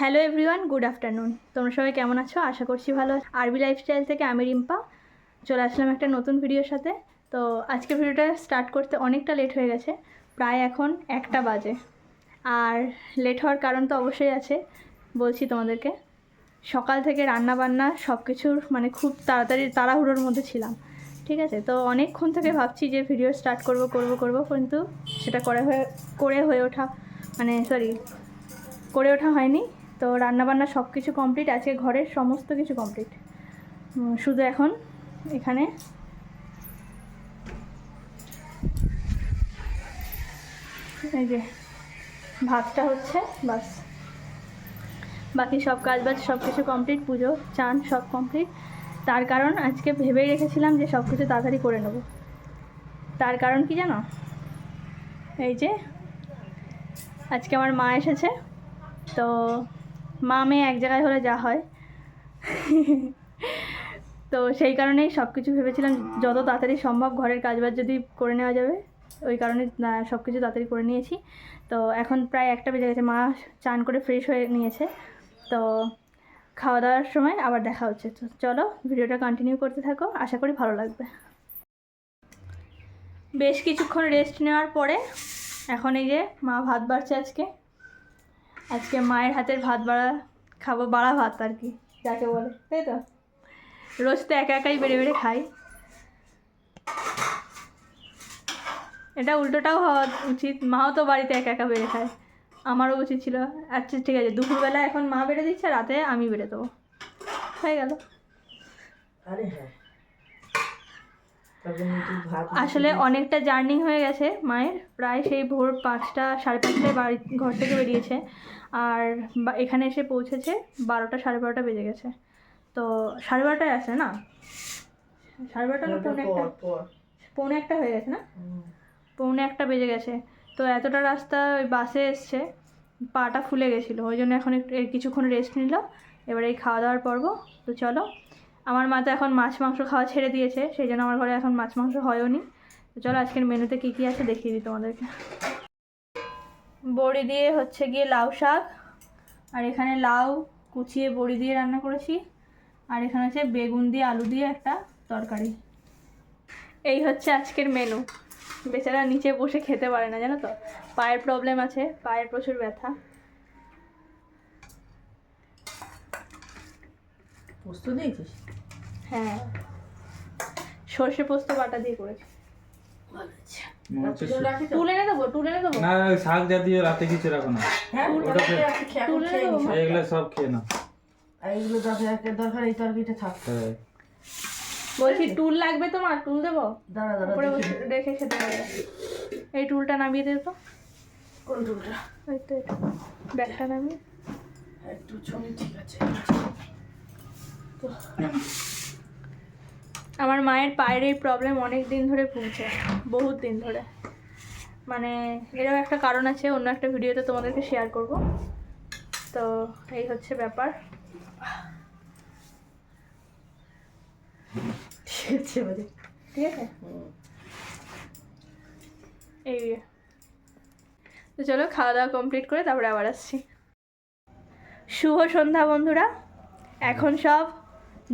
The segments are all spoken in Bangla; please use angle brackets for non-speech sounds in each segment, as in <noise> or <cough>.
Hello everyone, good afternoon. তোমরা সবাই কেমন আছো? আশা করছি ভালো আরবি লাইফস্টাইল থেকে আমি রিম্পা। চলে আসলাম একটা নতুন ভিডিওর সাথে। তো আজকে ভিডিওটা স্টার্ট করতে অনেকটা লেট হয়ে গেছে। প্রায় এখন একটা বাজে। আর লেট হওয়ার কারণ তো অবশ্যই আছে, বলছি তোমাদেরকে। সকাল থেকে রান্না বান্না সব কিছুর মানে খুব তাড়াতাড়ি, তাড়াহুড়োর মধ্যে ছিলাম। ঠিক আছে? তো অনেকক্ষণ থেকে ভাবছি যে ভিডিও স্টার্ট করব করব করব, কিন্তু সেটা করে হয়ে করে হয়ে ওঠা মানে সরি করে ওঠা হয়নি। তো রান্নাবান্না সব কিছু কমপ্লিট আজকে ঘরের সমস্ত কিছু কমপ্লিট শুধু এখন এখানে এই যে ভাতটা হচ্ছে, বাস। বাকি সব কাজ বাজ সব কিছু কমপ্লিট পুজো, চান সব কমপ্লিট তার কারণ আজকে ভেবেই রেখেছিলাম যে সব কিছু তাড়াতাড়ি করে নেব। তার কারণ কি জানো? এই যে আজকে আমার মা এসেছে, তো মা মেয়ে এক জায়গায় হলে যা হয়। তো সেই কারণেই সব কিছু ভেবেছিলাম যত তাড়াতাড়ি সম্ভব ঘরের কাজবাজ যদি করে নেওয়া যাবে, ওই কারণে সব কিছু তাড়াতাড়ি করে নিয়েছি। তো এখন প্রায় একটা বেজে গেছে, মা চান করে ফ্রেশ হয়ে নিয়েছে। তো খাওয়া দাওয়ার সময় আবার দেখা হচ্ছে। তো চলো ভিডিওটা কন্টিনিউ করতে থাকো, আশা করি ভালো লাগবে। বেশ কিছুক্ষণ রেস্ট নেওয়ার পরে, এখন এই যে মা ভাত বাড়ছে আজকে। আজকে মায়ের হাতের ভাত বাড়া, খাব বাড়া ভাত আর কি, যাকে বলে, তাই তো? রোজ তো একা একাই বেড়ে বেড়ে খাই। এটা উল্টোটাও হওয়া উচিত, মাও তো বাড়িতে একা একা বেড়ে খায়। আমারও উচিত ছিল আচ্ছা ঠিক আছে, দুপুরবেলা এখন মা বেড়ে দিচ্ছে, রাতে আমি বেড়ে দেবো। হয়ে গেল। আরে হ্যাঁ তার জন্য তুই ভাত আসলে অনেকটা জার্নি হয়ে গেছে মায়ের। প্রায় সেই ভোর পাঁচটা সাড়ে পাঁচটায় বাড়ি ঘর থেকে বেরিয়েছে। আর এখানে এসে পৌঁছেছে বারোটা সাড়ে বারোটা বেজে গেছে। তো সাড়ে বারোটায় আসে না? সাড়ে বারোটা না পৌনে একটা? পৌনে একটা হয়ে গেছে না? পৌনে একটা বেজে গেছে। তো এতটা রাস্তা ওই বাসে এসছে পাটা ফুলে গেছিল। ওই জন্য এখন একটু কিছুক্ষণ রেস্ট নিল। এবারে এই খাওয়া দাওয়ার পর্ব। তো চলো আমার মা তো এখন মাছ, মাংস খাওয়া ছেড়ে দিয়েছে, সেই জন্য আমার ঘরে এখন মাছ, মাংস হয়ও নি। চলো আজকের মেনুতে কী কী আছে দেখিয়ে দিই তোমাদেরকে। বড়ি দিয়ে হচ্ছে গিয়ে লাউ শাক, আর এখানে লাউ কুচিয়ে বড়ি দিয়ে রান্না করেছি, আর এখানে হচ্ছে বেগুন দিয়ে আলু দিয়ে একটা তরকারি। এই হচ্ছে আজকের মেনু। বেচারা নিচে বসে খেতে পারে না, জানো তো? পায়ের প্রবলেম আছে, পায়ের প্রচুর ব্যথা। পোস্ত দিয়েছিস? হ্যাঁ। সর্ষে পোস্ত বাটা দিয়ে করেছি। ভালো আছে হচ্ছে তুলে এনে দেবো টুলে এনে দেবো না শাক জাতীয় রাতে কিছু রাখো না। হ্যাঁ ওটা ওটা খেয়ে- রাখি, খেয়ে- এখন তুলে খেয়ে দেবো। এগুলো সব খেয়ে না এইগুলো দরকার দরকার এই তরকারিটা থাক। হ্যাঁ। বলছি টুল লাগবে তোমার? টুল দেবো? দাঁড়া দাঁড়া উপরে রেখে খেতে পারবে এই টুলটা নামিয়ে দেবে তো। কোন টুলটা? ওই তো এটা। ব্যাগটা নামিয়ে। একটু ছবি ঠিক আছে। আমার মায়ের পায়ের এই প্রবলেম অনেক দিন ধরে ভুগছে বহুত দিন ধরে। মানে এরও একটা কারণ আছে অন্য একটা ভিডিওতে তোমাদেরকে শেয়ার করব। তো এই হচ্ছে ব্যাপার। ঠিক আছে ঠিক আছে? এই তো চলো খাওয়া দাওয়া কমপ্লিট করে তারপরে আবার আসছি। শুভ সন্ধ্যা বন্ধুরা। এখন সব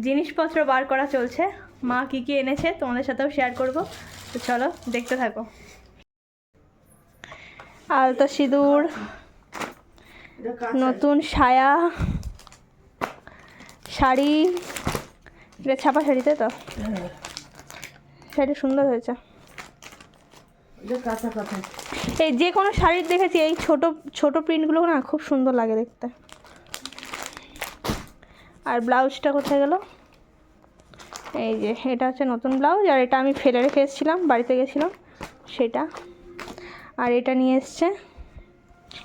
জিনিসপত্র বার করা চলছে। মা কী কী এনেছে তোমাদের সাথেও শেয়ার করব। তো চলো দেখতে থাকো। আলতা সিঁদুর নতুন সায়া শাড়ি। এটা ছাপা শাড়িতে তো? শাড়িটা সুন্দর হয়েছে। এই যে কোনো শাড়ির দেখেছি এই ছোট ছোট প্রিন্টগুলো না খুব সুন্দর লাগে দেখতে। আর ব্লাউজটা কোথায় গেল? এই যে এটা হচ্ছে নতুন ব্লাউজ আর এটা আমি ফেলে রেখে এসেছিলাম বাড়িতে গেছিলাম সেটা। আর এটা নিয়ে এসছে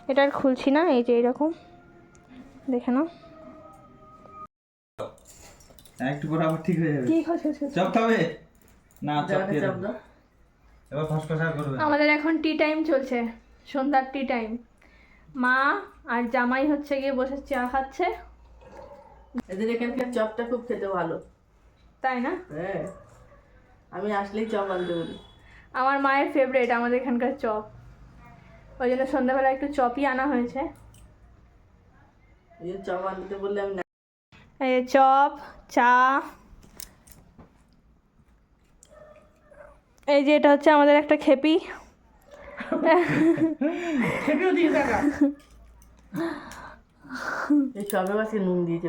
এটা আর খুলছি না এই যে এরকম দেখে নাও। একটু করে আবার ঠিক হয়ে যাবে। কি হচ্ছে চপ খাবে না চপ। দাও। এবার ফসফসা করবে আমাদের এখন টি টাইম চলছে সন্ধ্যার টি টাইম মা আর জামাই হচ্ছে গিয়ে বসে চা খাচ্ছে। এদের এখানকার চপটা খুব খেতে ভালো। তাই না? হ্যাঁ। আমি আসলেই চপ আনতে বলি। আমার মায়ের ফেভারিট আমাদের এখানকার চপ। ওই জন্য সন্ধ্যাবেলা একটু চপই আনা হয়েছে। চপ আনতে বললে আমি না এই চপ চা। এই যে এটা হচ্ছে আমাদের একটা খেপি। খেপেও দিয়ে <laughs> নুন বেশি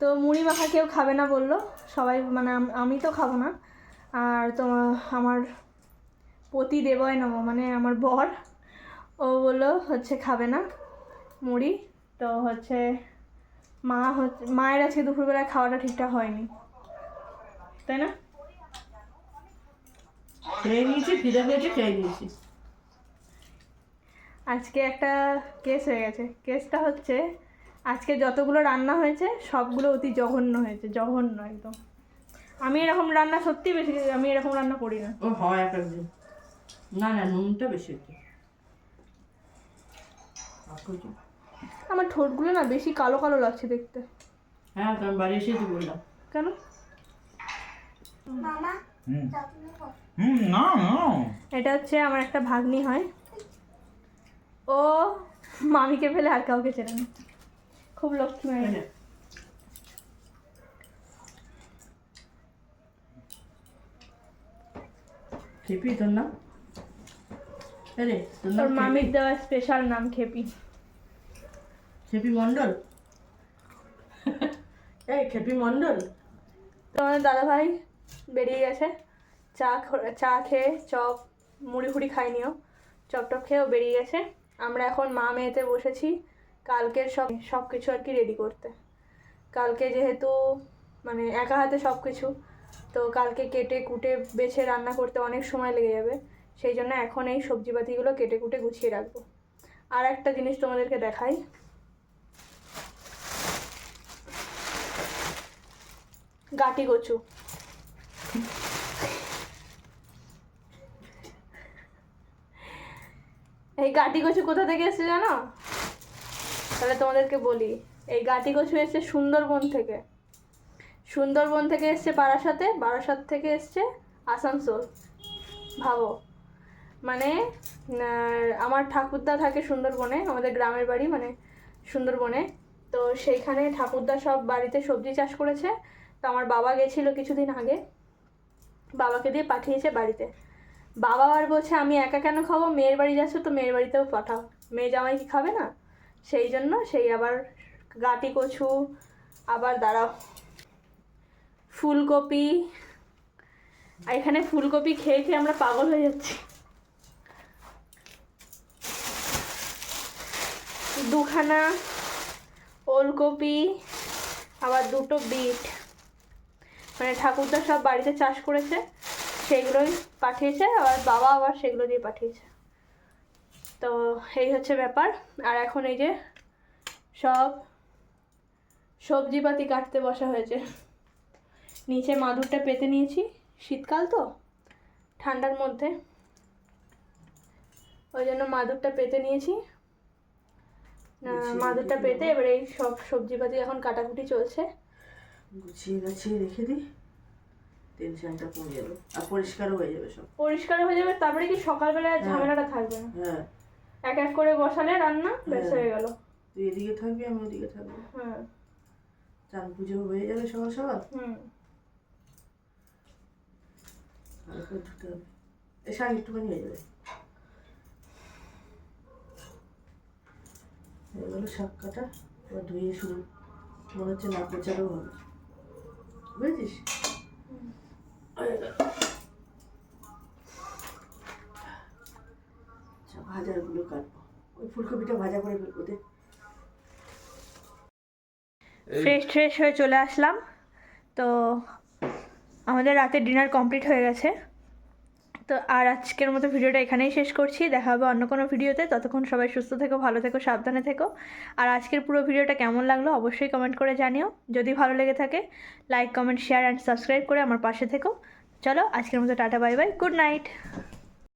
তো মুড়ি মাখা কেউ খাবে না বলল, সবাই মানে আমি তো খাব না। আর তোমার আমার পতি দেবয় নম মানে আমার বর, ও বলল হচ্ছে খাবে না মুড়ি। তো হচ্ছে মা হচ্ছে, মায়ের আজকে দুপুরবেলায় খাওয়াটা ঠিকঠাক হয়নি। তাই না? খেয়ে নিয়েছি পেয়েছে খেয়ে নিয়েছি। আজকে একটা কেস হয়ে গেছে। কেসটা হচ্ছে আজকে যতগুলো রান্না হয়েছে সবগুলো অতি জঘন্য হয়েছে জঘন্য একদম। আমি এরকম রান্না সত্যি বেশি আমি এরকম রান্না করি না। ও হয় এক একদিন। না না নুনটা বেশি হচ্ছে। আমার ঠোঁটগুলো না বেশি কালো কালো লাগছে দেখতে। হ্যাঁ তো আমি বাড়ি এসেই তো বললাম। কেন? হুম হুম। না না এটা হচ্ছে আমার একটা ভাগ্নি হয়। ও মামিকে ফেলে আর কাউকে চেনে না। খুব লক্ষ্মী মেয়ে খেপি তোর নাম? আরে তোর মামির দেওয়া স্পেশাল নাম খেপি। খেপি মণ্ডল? এই খেপি মণ্ডল? তোমাদের দাদা ভাই বেরিয়ে গেছে। চা চা খেয়ে চপ, মুড়ি ফুড়ি খাইনিও চপ টপ খেয়েও বেরিয়ে গেছে। আমরা এখন মা মেয়েতে বসেছি। কালকের সব সব কিছু আর কি রেডি করতে। কালকে যেহেতু মানে একা হাতে সব কিছু তো কালকে কেটে কুটে বেছে রান্না করতে অনেক সময় লেগে যাবে। সেই জন্য এখন এই সবজিপাতিগুলো কেটে কুটে গুছিয়ে রাখব। আর একটা জিনিস তোমাদেরকে দেখাই। গাটি কচু। এই গাটি কচু কোথা থেকে এসেছে জানো? তাহলে তোমাদেরকে বলি, এই গাটি কচু এসছে সুন্দরবন থেকে। সুন্দরবন থেকে এসছে বারাসাতে, বারাসাত থেকে এসছে আসানসোল। ভাবো। মানে আমার ঠাকুরদা থাকে সুন্দরবনে, আমাদের গ্রামের বাড়ি মানে সুন্দরবনে। তো সেইখানে ঠাকুরদা সব বাড়িতে সবজি চাষ করেছে। তো আমার বাবা গেছিল কিছুদিন আগে। বাবাকে দিয়ে পাঠিয়েছে বাড়িতে। বাবা আর বলছে, আমি একা কেন খাব? মেয়ের বাড়ি যাচ্ছ তো, মেয়ের বাড়িতেও পাঠাও। মেয়ে জামাই কি খাবে না? সেই জন্য সেই আবার গাটি কচু, আবার দাঁড়াও। ফুলকপি। আর এখানে ফুলকপি খেয়ে খেয়ে আমরা পাগল হয়ে যাচ্ছি। দুখানা ওলকপি, আবার দুটো বিট। মানে ঠাকুরদা সব বাড়িতে চাষ করেছে সেগুলোই পাঠিয়েছে আবার বাবা আবার সেগুলো দিয়ে পাঠিয়েছে। তো এই হচ্ছে ব্যাপার। আর এখন এই যে সব সবজিপাতি কাটতে বসা হয়েছে। নিচে মাদুরটা পেতে নিয়েছি শীতকাল তো ঠান্ডার মধ্যে। ওই জন্য মাদুরটা পেতে নিয়েছি। মাদুরটা পেতে এবার এই সব সবজিপাতি এখন কাটাকুটি চলছে। গুছিয়ে গাছিয়ে রেখে দিই টেনশনটা কমে যাবে আর পরিষ্কারও হয়ে যাবে সব। পরিষ্কার হয়ে যাবে তারপরে কি সকালবেলা ঝামেলাটা থাকবে না? হ্যাঁ। এক এক করে বসালে রান্না বেশ হ্যাঁ। হয়ে গেল। তুই এদিকে থাকবি আমি ওদিকে থাকব। হ্যাঁ। চান পুজো হয়ে যাবে সকাল সকাল হুম। ধুতে হবে। এই শাক একটুখানি হয়ে যাবে। হয়ে গেলো শাক কাটা এবার ধুয়ে শুরু। মনে হচ্ছে না কোচারও হবে। বুঝেছিস ভাজাগুলো আচ্ছা কাটবো। ওই ফুলকপিটা ভাজা করে ফেলব দে। ফ্রেশ ফ্রেশ হয়ে চলে আসলাম। তো আমাদের রাতের ডিনার কমপ্লিট হয়ে গেছে। তো আর আজকের মতো ভিডিওটা এখানেই শেষ করছি। দেখা হবে অন্য কোনো ভিডিওতে। ততক্ষণ সবাই সুস্থ থেকো, ভালো থেকো, সাবধানে থেকো। আর আজকের পুরো ভিডিওটা কেমন লাগল অবশ্যই কমেন্ট করে জানিও। যদি ভালো লেগে থাকে, like, comment share and subscribe করে আমার পাশে থেকো। চলো, আজকের মতো tata, bye bye, good night.